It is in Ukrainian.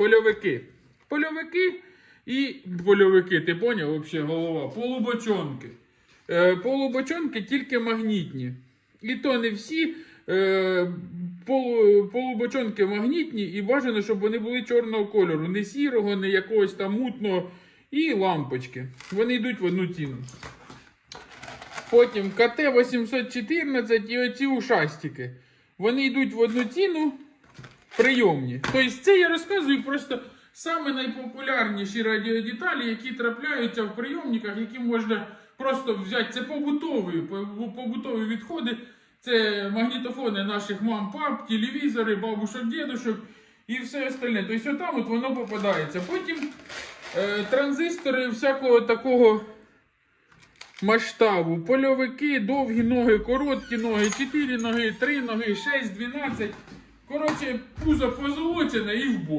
польовики. Польовики і польовики, ти поняв, взагалі голова? Полубочонки. Е, полубочонки тільки магнітні. І то не всі. Е, полу, полубочонки магнітні, і бажано, щоб вони були чорного кольору, не сірого, не якогось там мутного. І лампочки. Вони йдуть в одну ціну. Потім КТ-814 і оці ушастики. Вони йдуть в одну ціну прийомні. Тобто це я розказую просто саме найпопулярніші радіодеталі, які трапляються в прийомниках, які можна просто взяти. Це побутові, побутові відходи. Це магнітофони наших мам, пап, телевізори, бабушок, дідушок і все остальне. Тобто отам от воно попадається. Потім е, транзистори всякого такого масштабу. Польовики, довгі ноги, короткі ноги, 4 ноги, 3 ноги, 6, 12. Коротше, пузо позолочене і в бой.